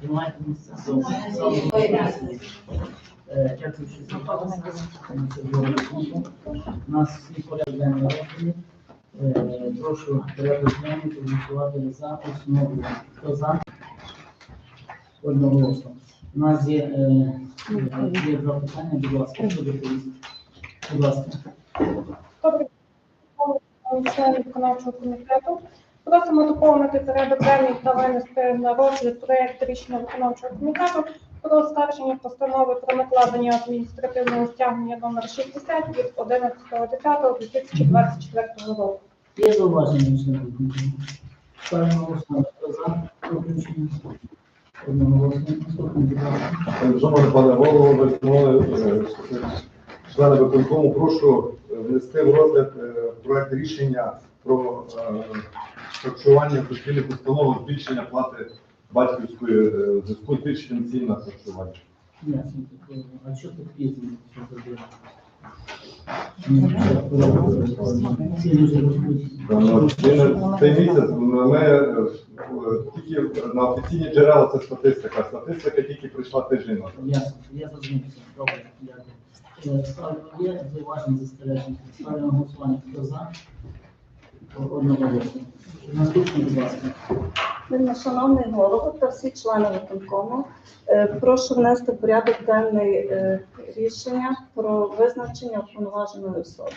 Тримайте місце. Е, Дякую, що зібралися. на цю роботу. У нас всі порядок денний. Е, Прошу порядок денний проголосувати за основу. Хто за? Одноголосно. У нас є, є два питання, будь ласка, хто доповість? Будь ласка. Добре, члени виконавчого комітету. Просимо доповнити порядок денний та винести на розгляд проект рішення виконавчого комітету про оскарження постанови про накладення адміністративного стягнення номер 60 від 11.10.2024 року. Є зауваження членів комітету? Ставимо голосування. Хто за? Одноголосно. Наступний, будь. Шановний пане голово, шановні, е, члени виконкому, прошу внести в розгляд е, проект рішення про е, харчування постійних установ збільшення плати батьківської е, зв'язку збільшенням цін на харчування. Ясно. А що тут? Є? Цей місяць ми е, тільки на офіційні джерела це статистика. Статистика тільки прийшла тиждень. Ясно, я зрозумів. Добре, дякую. Е, є зауваження застереження. Ставлю на голосування. Хто за? Одноголосно. Наступний, будь ласка. Шановний голово та всі члени виконкому, е, прошу внести в порядок денний е, рішення про визначення уповноваженої особи.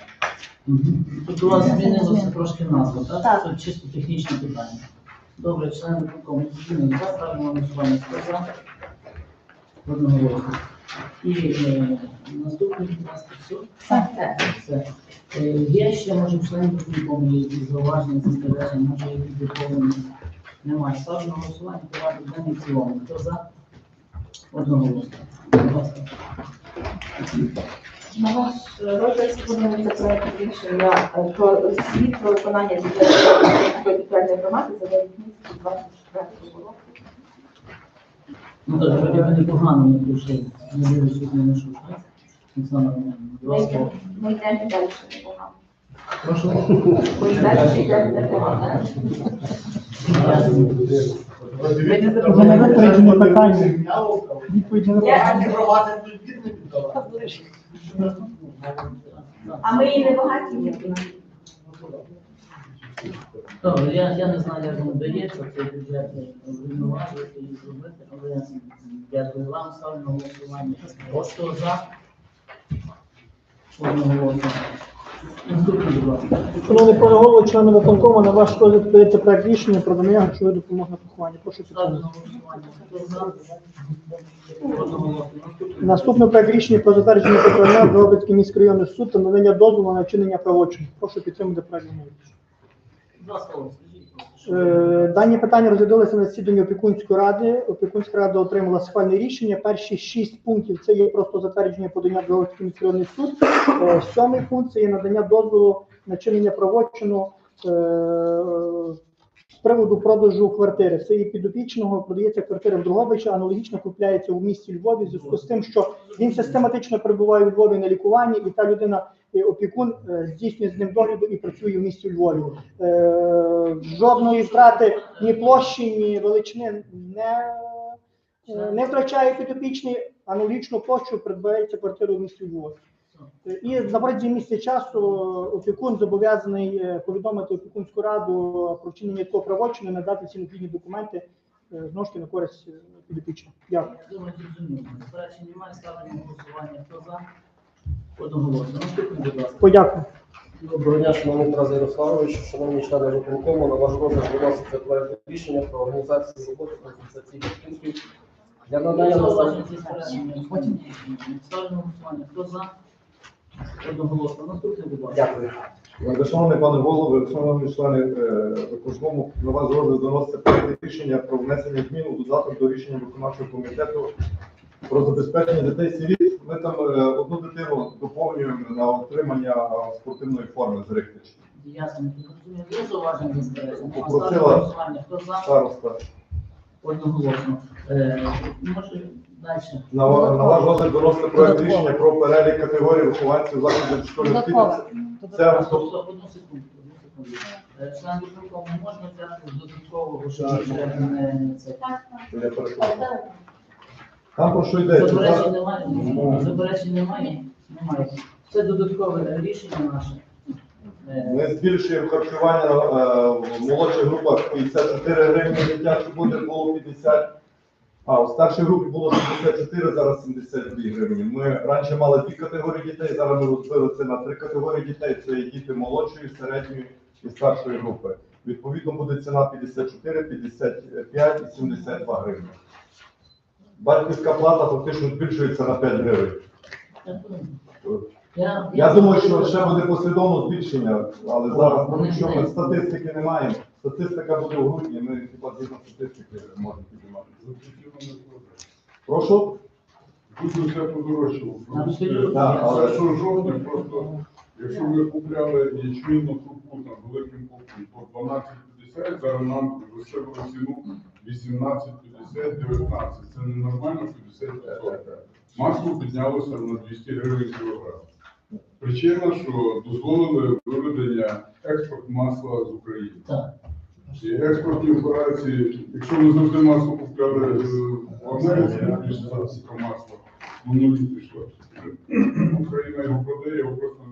Тут у вас змінилося трошки назва, так? Так. Це чисто технічне питання. Добре, члени виконкому змінили. Я ставлю на голосування. Хто за? І е, наступний, будь ласка, все. Все. Е, Є ще, може, члени виконкому є якісь зауваження, застереження, може, якісь доповнення? Немає. Ставлю на голосування, порядок денний в цілому. Хто за? Одноголосно. Будь ласка. На ваш розгляд пропонується проект рішення е, про звіт про виконання бюджету громади за 9 місяців 24 року. Ну так, вроді би непогано не прийшли. Не дивлюсь, не так? Оксана будь ласка. ми йдемо далі непогано. Прошу. Ми далі йдемо непогано. Вони випереджені питання. Відповіді на питання. А ми і не багаті. Добре, я, я не знаю, як воно дається, цей бюджет врівноважувати і зробити, але я дякую вам, ставлю на голосування. Ось хто за? Одноголосно. Наступний, будь ласка. Шановний пане голово, члени виконкому, на ваш розгляд подається проект рішення про надання грошової допомоги на поховання. Прошу Ставлю підтримати. на голосування. Хто за? Одноголосно. Наступний. Наступний проект рішення про затвердження покарання Дрогобицький міськрайонний суд та надання дозволу на вчинення правочин. Прошу підтримати проект рішення. Два слова, скажіть. просто, що- Е, Дані питання розглядалися на засіданні опікунської ради. Опікунська рада отримала схвальне рішення. Перші шість пунктів це є просто затвердження подання в Дрогобицький міськрайонний суд. Е, Сьомий пункт це є надання дозволу на чинення правочину е, з приводу продажу квартири. Це є підопічного, продається квартира в Дрогобичі, аналогічно купляється у місті Львові в зв'язку з тим, що він систематично перебуває у Львові на лікуванні, і та людина, е, опікун, е, здійснює з ним догляду і працює в місті Львові. Е, Жодної втрати ні площі, ні величини не, е, не втрачає підопічний, аналогічну площу придбається квартиру в місті Львові. Е, І на протязі місяця часу опікун зобов'язаний е, повідомити опікунську раду про вчинення такого правочину, надати всі необхідні документи е, знову ж таки на користь е, підопічного. Дякую. Думаю, зрозуміло. Заперечень немає, ставлю на голосування. Хто за? Одноголосно. Наступний, будь ласка. Подякую. Доброго дня, шановний Тарас Ярославович, шановні члени виконкому, на ваш розгляд виноситься проект рішення про організацію роботи консультаційних пунктів для надання. Потім голосування. Хто за? Одноголосно. Наступний, будь ласка. Дякую. Шановний пане голово, шановні члени е, виконкому, на вас розгляд заноситься проект рішення про внесення змін у додаток до рішення виконавчого комітету про забезпечення дітей сиріт. Ми там е, одну дитину доповнюємо на отримання е, спортивної форми з Рихтич. Ясно. Є зауваження зі. Попросила. Хто за? Староста. Одноголосно. Е, Може, далі. На, на ваш розгляд виноситься проект рішення про перелік категорій вихованців закладів школи освіти. Це одну секунду. Член виконкому можна взяти з додаткового, що не це. Я перепрошую. Там про що йдеться? Заперечень немає? Заперечень немає? Немає. Це додаткове рішення наше. Е, Ми збільшуємо харчування е, в молодших групах 54 гривні, дитячі буде було 50. А у старшій групі було 74, зараз 72 гривні. Ми раніше мали дві категорії дітей, зараз ми розбили це на три категорії дітей. Це є діти молодшої, середньої і старшої групи. Відповідно буде ціна 54, 55 і 72 гривні. Батьківська плата фактично збільшується на 5 гривень. Я, Я думаю, що ще буде послідовно збільшення, але зараз Вони що ми статистики не маємо. Статистика буде у грудні, ми хіба згідно статистики можемо підіймати. Прошу? Тут все подорожчало. Абсолютно. Так, але- Що жовтня просто, якщо ви купляли ячмінну крупу там великим купом по 12,50, зараз нам виставили ціну 18,50, 19. Це ненормально 50%. Масло піднялося на 200 гривень кілограм. Причина, що дозволили виведення експорт масла з України. І експортні операції, якщо ви завжди масло купляли е, в Америці, більше зараз про масло, воно не пішло. Україна його продає, його просто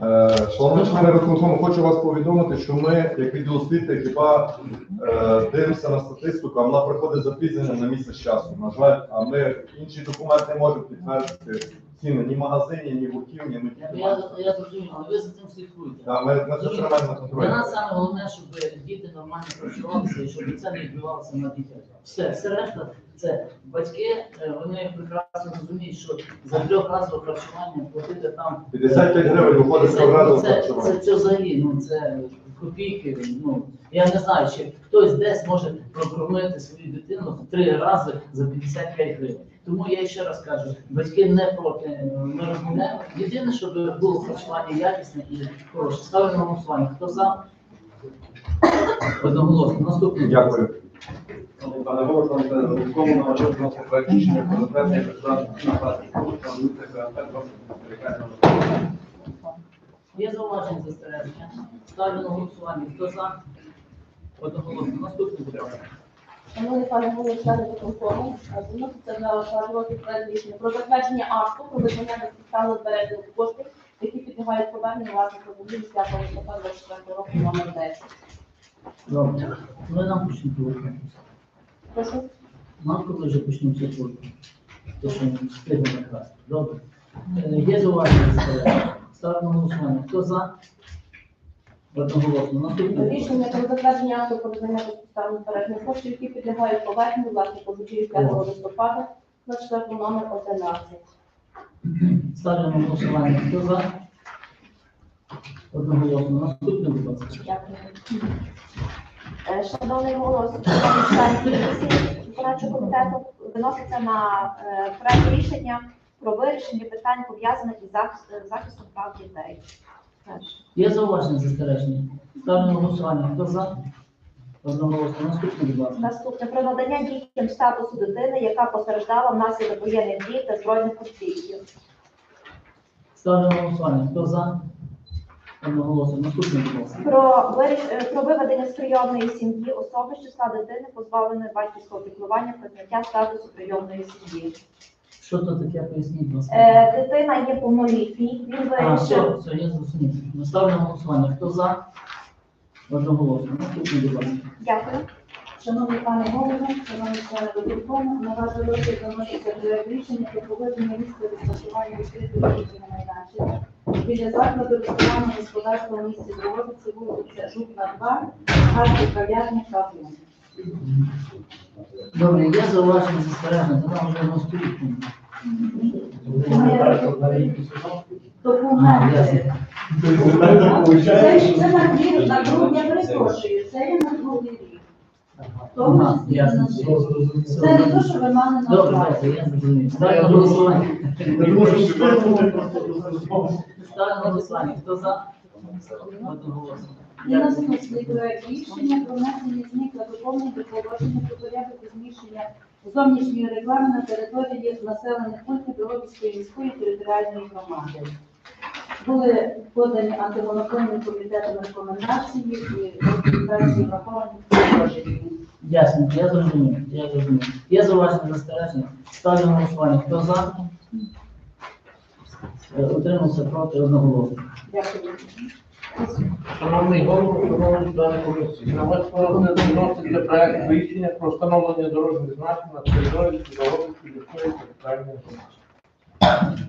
Шановні члени виконкому, хочу вас повідомити, що ми, як відділ освіти, хіба е, дивимося на статистику, а вона приходить запізнення на місяць часу. На жаль, а ми інші документи можемо підтвердити ціни ні в магазині, ні в гуртівні, ні я, я зрозумів, але ви за цим слідкуєте. Та Ми, ми це тримаємо на Для нас саме головне, щоб діти нормально харчувалися і щоб це не відбувалося на дітях. Все, все решта, це батьки, е, вони прекрасно розуміють, що за трьохразове харчування платити там 55 гривень виходить з Це, разу це, це, харчування. це взагалі, ну це копійки. Ну я не знаю, чи хтось десь може прокормити свою дитину три рази за 55 гривень. Тому я ще раз кажу, батьки не проти. Ми розмовляємо. Єдине, щоб було харчування якісне і хороше. Ставлю на голосування. Хто за? Одноголосно. Наступний. Дякую. Пане голово, додатково на вносити проект рішення про затвердження. Планується КМП 20 Є зауваження застереження. Ставлю на голосування. Хто за? Одноголосно. Наступний, будь ласка. Шановні пане голово, члени виконкому, вноситься на ваш розгляд проект рішення про затвердження акту про визнання безпідставно збережених коштів, які підлягають поверненню власника землі 10 листопада 24 року номер 10. Добре. Ну нам почнуть повернутися. Прошу. Нам коли вже почнуться турки. То що ми встигнемо якраз. Добре. Е, Є зауваження застереження. Ставимо на голосування. Хто за? Одноголосно. Наступне. Рішення про затвердження акту про визнання безпідставно збережених коштів, які підлягають поверненню власнику землі 5 листопада 24 номер 11. Ставлю на голосування. Хто за? Одноголосно. Наступне, будь ласка. Дякую. Е, Шановний голос, член комісії виконавчого комітету виноситься на е, проект рішення про вирішення питань пов'язаних із захист- захистом прав дітей. Є зауваження застереження. Ставлю на голосування. Хто за? Одноголосно. Наступне, будь ласка. Наступне про надання дітям статусу дитини, яка постраждала внаслідок воєнних дій та збройних конфліктів. Ставлю на голосування. Хто за? Одноголосно. Наступне, будь ласка. Про, виріш- е, про виведення з прийомної сім'ї особи з числа дитини, позбавленої батьківського піклування, прийняття статусу прийомної сім'ї. Що то таке, поясніть, будь ласка. Е, Дитина є повнолітній, він А, все, вирішив все, я зрозумів. Ну, Ставлю на голосування. Хто за? Одноголосно. Будь ласка. Дякую. Шановні пане голово, шановні члени виконкому, на ваш розгляд заноситься проект рішення про проведення місця розташування відкритої дитячої майданчика біля закладу ресторану господарства в місті Дрогобиці, вулиця Жукна 2, гарний кав'ярні кафе. Добре, є зауваження застереження, то там вже воно стоїть. Документи. Це, це на грудня, перепрошую, це є на другий рік. Тому Ага, що ясно. Це не те, що ви мали на Добре, увазі. добре, я зрозумів. Ставлю на голосування. Ставлю на голосування. Хто за? Одноголосно. І наступний проект рішення про внесення змін та доповнень до положення про порядок розміщення зовнішньої реклами на території населених пунктів Дорогівської міської територіальної громади. Були подані антимонопольним комітетом рекомендації і рекомендації враховані в положенні. Ясно, я зрозумів, я зрозумів. Є зауваження застереження. Ставлю на голосування. Хто за? Е, Утримався проти одноголосно. Дякую. Шановний голово, шановні члени комісії, на ваш розгляд вноситься проект рішення про встановлення дорожніх знаків на території Підгородської лісної територіальної громади.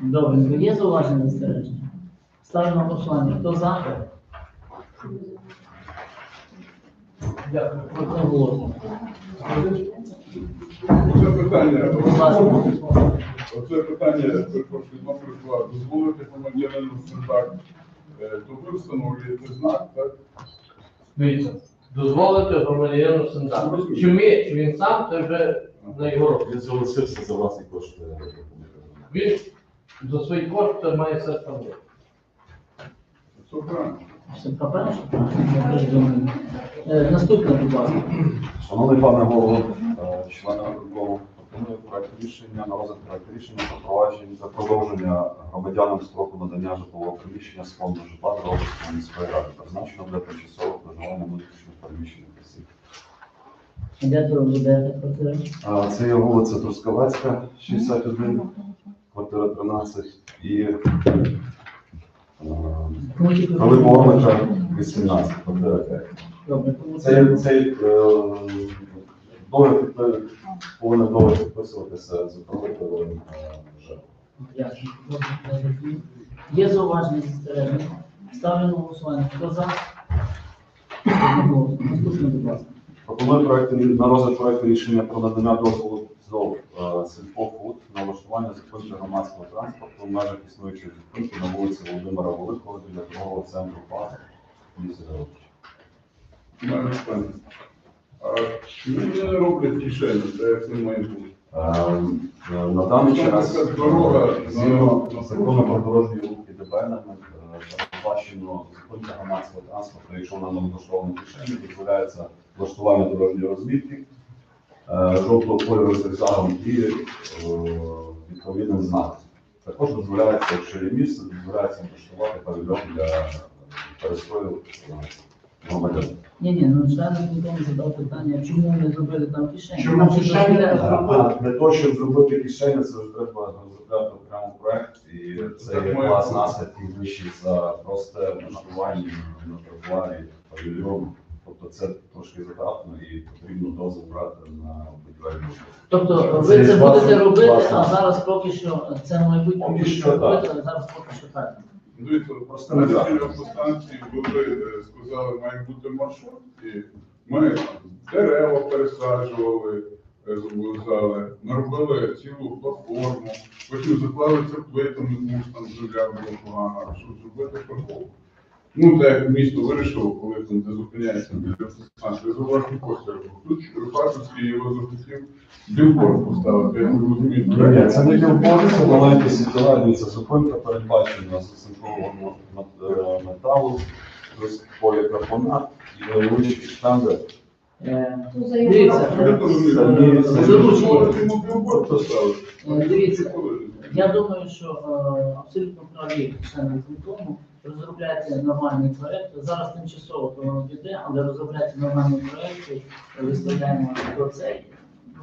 Добре, є зауваження застереження? Ставлю на голосування. Хто за? Дякую. Оце питання, Будь ласка. Оце питання, перепрошую, наприклад, дозволити громадянину стандарт, е, то ви встановлюєте знак, так? Дивіться, дозволити громадянину стандарт. Чи ми, чи він сам, це вже на його руку. Він залишився за власні кошти. Він за свої кошти має все встановити. Це правильно. Все думаю. Е, Наступне, будь ласка. Шановний пане голово, е, члени виконкому, пропоную проект рішення на розгляд проект рішення про провадження за продовження громадянам строку надання житлового приміщення з фонду житла Дрогобицької міської ради, призначено для тимчасового проживання внутрішньо переміщених осіб. Де то буде квартира? А, Це є вулиця Трускавецька, 61, квартира 13 і е, Великого Орлика 18, квартира 5. Добре, кому Цей, цей е, договір підпи- повинен договір підписуватися з управителем е, ЖЕК. Ясно. Добре, я. Є зауваження застереження? Ставлю на голосування. Хто за? Одноголосно. Наступне, будь ласка. Пропоную проект на розгляд проекту рішення про надання дозволу ЗОВ е, Сільпофуд на влаштування зупинки громадського транспорту в межах існуючої зупинки на вулиці Володимира Великого біля торгового центру ПАС А чому вони не роблять кишені, так як це має бути? Е, е, На даний час Наприклад, дорога е, згідно на- закону про дорожній рух і ДБН передбачено зупинка громадського транспорту, якщо вона не влаштована кишені, дозволяється влаштування дорожньої розмітки е, жовтого кольору з зигзагом і е, відповідним знаком. Також дозволяється, якщо є місце, дозволяється влаштувати павільйон для перестою е, громадян. Ні, ні, ну член виконкому задав питання, чому не зробили там кишені? Чому Там кишені. А Для того, щоб зробити кишені, це вже треба розробляти окремо проект, і це є клас наслідків вищий за просте влаштування на тротуарі павільйону. Тобто це трошки затратно і потрібно дозвіл брати на будівельну. Тобто ви це будете робити, власне. а зараз поки що це Поки що будете робити, але зараз поки що так. Дивіться, не так. цій автостанції були, е, сказали, має бути маршрут, і ми дерева пересаджували, е, зобов'язали, наробили цілу платформу, потім заклали це плитами, тому що там земля була погана, щоб зробити парковку. Ну, так як місто вирішило, коли там де зупиняється біля автостанції, зауважні кошти. Тут Фашівський його захотів білборд поставити, я не розумію. Ні, це не білборд, це маленькі світила, це зупинка передбачена з оцинкованого мет- металу, плюс полікарбонат і невеличкі штанги. Е, Дивіться, Я е, я думаю, що е, абсолютно праві члени виконкому розробляється нормальний проект. Зараз тимчасово то воно піде, але розробляється нормальний проект, і виставляємо до цей.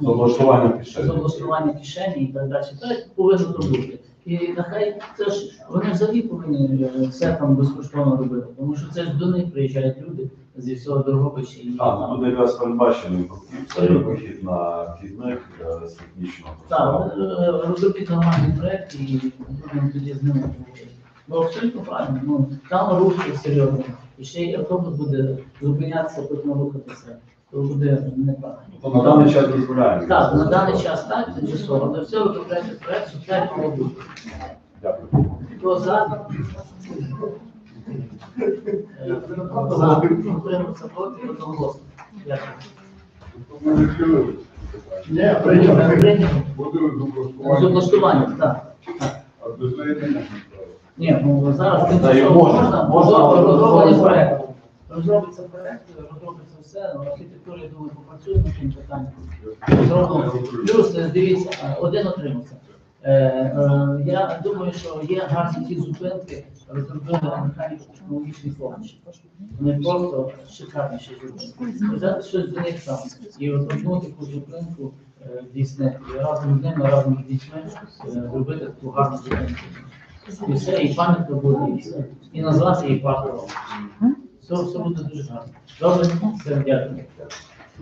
З облаштування кишені. облаштування кишені і так далі. Так повинно то бути. І нехай це ж вони взагалі повинні е, все там безкоштовно робити, тому що це ж до них приїжджають люди зі всього Дрогобича і Так, ну, тут якраз передбачений це вихід на вхідних е, з технічного так, е, розробіть нормальний проект і будемо тоді з ними говорити. Ну абсолютно правильно. Ну там рухи серйозно. І ще й автобус буде зупинятися, потім рухатися. То буде неправильно. То на даний час дозволяємо. Так, на даний час так, тимчасово, але все розробляється проект, має бути. Дякую. Хто за? Е, За. Утримався проти, одноголосно. Дякую. Ні. Прийнято. Буде З облаштуванням, так. А без Ні, ну зараз Та й можна, можна, але проект. Розробиться проект, розробиться все, ну, архітектура, я думаю, попрацює над цим питанням. Плюс, е, дивіться, е, один отримався. Е, е, Я думаю, що є гарні ті зупинки, розробили механіко-технологічні помощі. Вони просто шикарніші зупинки. Взяти щось до них там і от одну таку зупинку е, здійснити. І разом з ними, разом з дітьми е, зробити таку гарну зупинку. І все, і пам'ятка буде, і все. І назвати її парком. Все, все буде дуже гарно. Добре, все, дякую.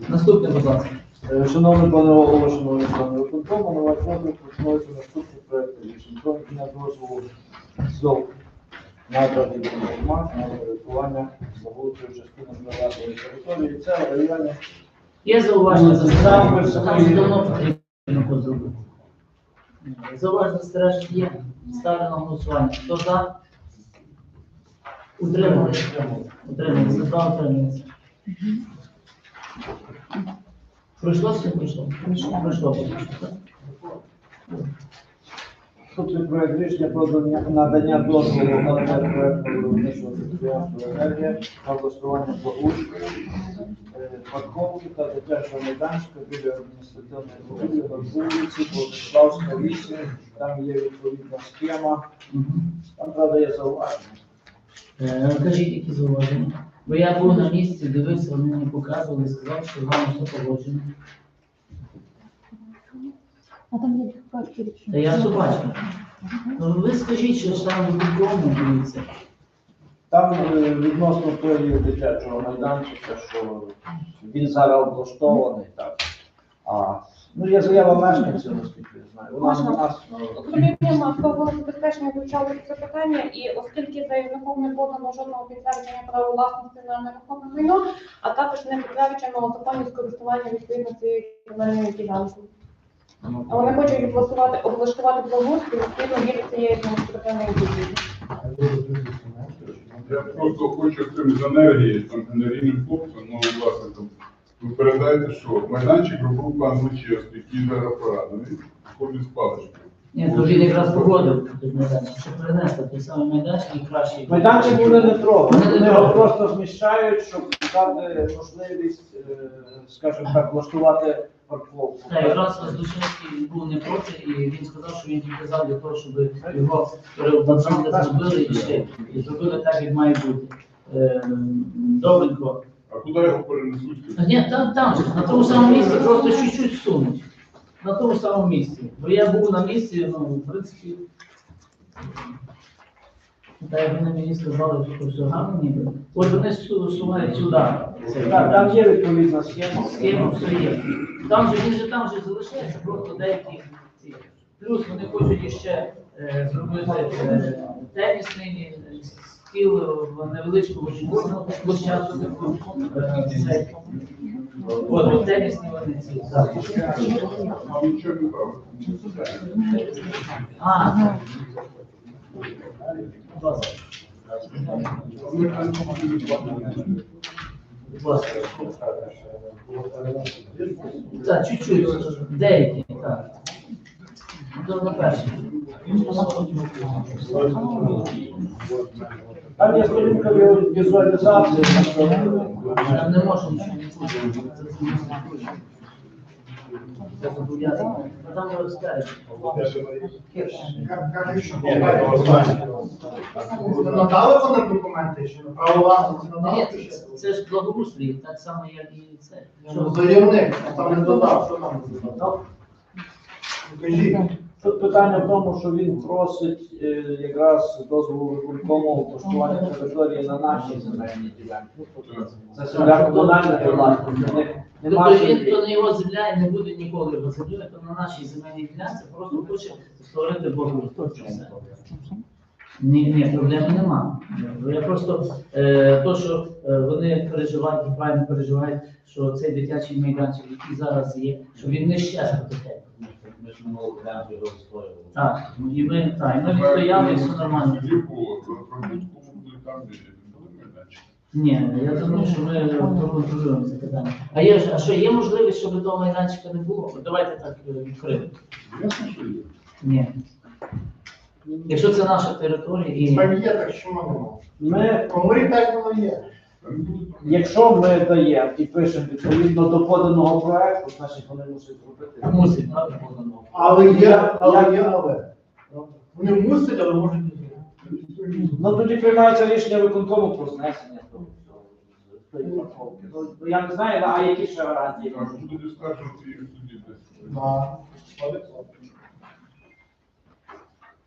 Наступне, будь ласка. Е, Шановний пане голово, шановні члени виконкому, на ваш розгляд пропонується наступний проект рішення про надання дозволу ЗОВ надані інформації на порядкування забудової частини приватної території. Це в Є зауваження за Саме там собі. давно потрібно зробити. Зауваження застережень є. Ставлю на голосування. Хто за? Утримали. Утримали. За два утрималися. Пройшло чи не пройшло? Пройшло. Пройшло. Наступний проект рішення про надання- дозволу на проєкту виробничого підприємства енергія на облаштування благоустрою, парковки та дитячого майданчика біля адміністративної будівлі на вулиці Владиславська 8. Там є відповідна схема. Там правда є зауваження. Е, Кажіть, які зауваження. Бо я був на місці, дивився, вони мені показували, і сказав, що з вами все погоджено. А там є. Та я все бачив. Ну ви скажіть, що ж там виконує, дивіться. Там е, відносно тої дитячого майданчика, що він зараз облаштований так. А, ну, є заява мешканців, наскільки я знаю. Вона Можна? на нас. Управління авторного забезпечення вивчало це питання, і оскільки заявником не подано жодного підтвердження права власності на нерухоме майно, а також не підтверджено законність користування відповідно цією земельною ділянкою. А вони хочуть облаштувати, облаштувати благоустрій відповідно біля цієї адміністративної будівлі. Я просто хочу цим з енергії, там енергійним хлопцям, ну, власникам, ви передаєте, що майданчик робив пан Лучевський, який зараз поранений, ходить з паличкою. Ні, то він якраз погодив тут майданчик, щоб перенести той самий майданчик і краще. Майданчик буде не трохи. Вони його просто зміщають, щоб дати можливість, е, скажімо так, влаштувати Так, якраз Воздушинський був не проти, і він сказав, що він тільки за для того, щоб його переобладнати, зробили і ще, і зробили так, як має бути. Добренько. А куди його перенесуть? Ні, там, там же, на тому самому місці, просто чуть-чуть сунуть. На тому самому місці. Бо я був на місці, ну, в принципі. Та як вони мені сказали, що все гарно ніби. От вони су- сюди. Так, там є відповідна схема. Схема все є. Там же він же там же залишається, просто деякі ці. Плюс вони хочуть іще е, зробити е, тенісний е, стіл в невеличкому площадку таку. е. От, от тенісні вони ці. так. А Так, чуть-чуть, деякі, так. До на перший. Там є сторінка ві- візуалізації. Не можу надали вони документи, чи право власності надали? це- це ж благоустрій, так само, як і це. Заявник, там не додав, що не додав? Тут питання в тому, що він просить е, якраз дозволу виконкому облаштування території на нашій земельній ділянці. Це земля комунальна власність. в них Тобто він, хто не його земля і не буде ніколи його землі, то на нашій земельній ділянці просто хоче створити. Все. Ні, ні, проблеми нема. Я просто е, то, що е, вони переживають і правильно переживають, що цей дитячий майданчик, який зараз є, що він не таке. Ми ж минулого дня його створювали. Так, і ми, так, і ми відстояли, і все нормально. Про прибутку там, де. Ні, я думаю, що ми проконтролюємо це питання. А є ж, а що є можливість, щоб того майданчика не було? От Давайте так е, відкрито. Ясно, що є. Ні. Якщо це наша територія і Так є, так що нема. Ми так воно є. Там. Якщо ми даємо і пишемо відповідно до поданого проекту, значить вони мусять зробити. Мусить, так, поданого. Але є, Я- але я- є але. Вони мусять, але можуть. Ну тоді приймається рішення виконкому про знесення того всього, тої парковки. Ну, я не знаю, а які ще гарантії? А що буде судді десь. Да.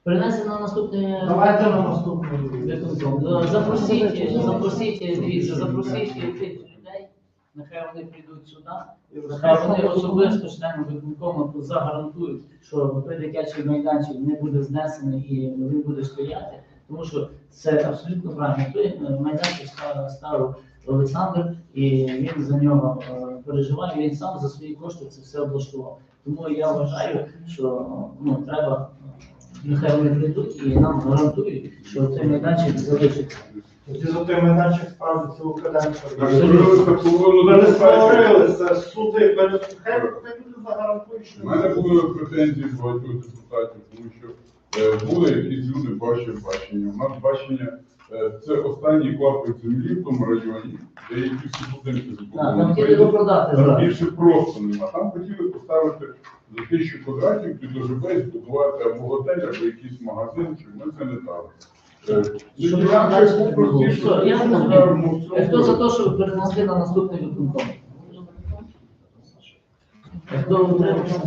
Перенесено на наступне. Давайте на наступний. виконком. Запросіть, запросіть, дивіться, запросіть тих людей, нехай вони прийдуть сюди, нехай вони особисто членам виконкому загарантують, що той дитячий майданчик не буде знесений і він буде стояти, тому що це абсолютно правильно. Той е, майданчик ставив Олександр, і він за нього е, переживає, він сам за свої кошти це все облаштував. Тому я вважаю, що ну, треба, е, нехай вони прийдуть і нам гарантують, що цей майданчик залишиться. Ті за той майданчик справді створилися половину Ми не створилися, суди, перед- хай люди загарантують, що У мене були претензії з багатьох депутатів, тому що були якісь люди бачили бачення. У нас бачення е, це останній клаптик землі в тому районі, де які всі будинки Так, там хотіли продати Там більше просто нема. Там хотіли поставити за тисячу квадратів під ОЖБ збудувати або готель, або якийсь магазин, чи ми це не дали. Е, Хто за те, щоб перенести на наступний виконком? Хто утримався?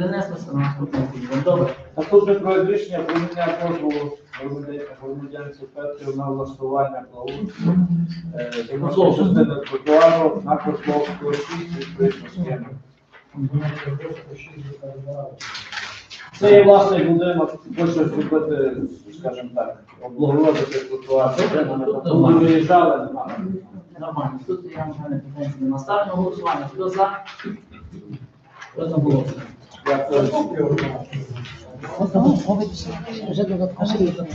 Перенеслося на наступний виконком. Добре. Наступне проект рішення про надання дозволу громадян- громадянці Петрів на влаштування благоустрою. Е, Відносно частини тротуару на Кословську 6 відповідно схеми. Це є власний будинок, хоче зробити, скажімо так, облагородити тротуар. Ми виїжджали, немає. Нормально. Тут я вже не претензії. На ставлю голосування. Хто за? Одноголосно. Дякую. Вже рішення.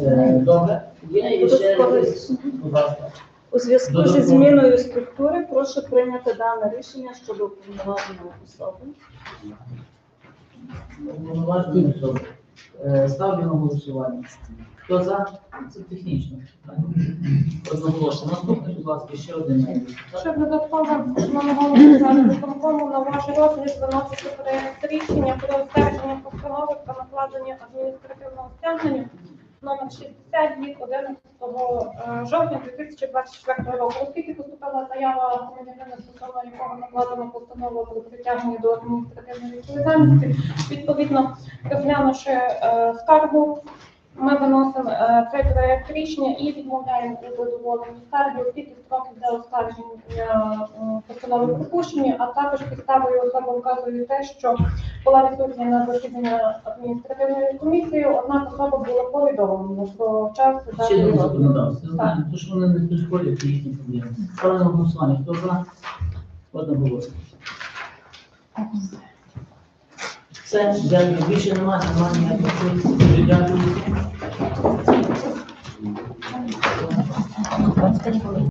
Е, Добре. Є ще? Будь ласка. У зв'язку зі зміною структури прошу прийняти дане рішення щодо уповноваженої особи. Повноважені особи. Ставлю на голосування. Хто за? Це технічно. так? Одноголосно. Наступний, будь ласка, ще один. Ще додатково, шановні голови, зараз виконкому на ваш розгляд виноситься проект рішення про затвердження постанови про накладення адміністративного стягнення номер 60 від 11 е, жовтня 2024 року. Оскільки поступила заява громадянина стосовно якого накладено постанову про притягнення до адміністративної відповідальності, відповідно розглянувши е, скаргу, ми виносимо цей проект рішення і відмовляємо у задоволенні скарги, оскільки строки для оскарження е, постанови пропущені, а також підставою особи вказує те, що була відсутня на засідання адміністративної комісії, однак особа була повідомлена про час розгляду. законодавство. Знаємо, то що вони не підходять, їхні проблеми. Ставлю на голосування. Хто за? Одноголосно. Все, дякую. Більше немає, немає ніяких. Дякую.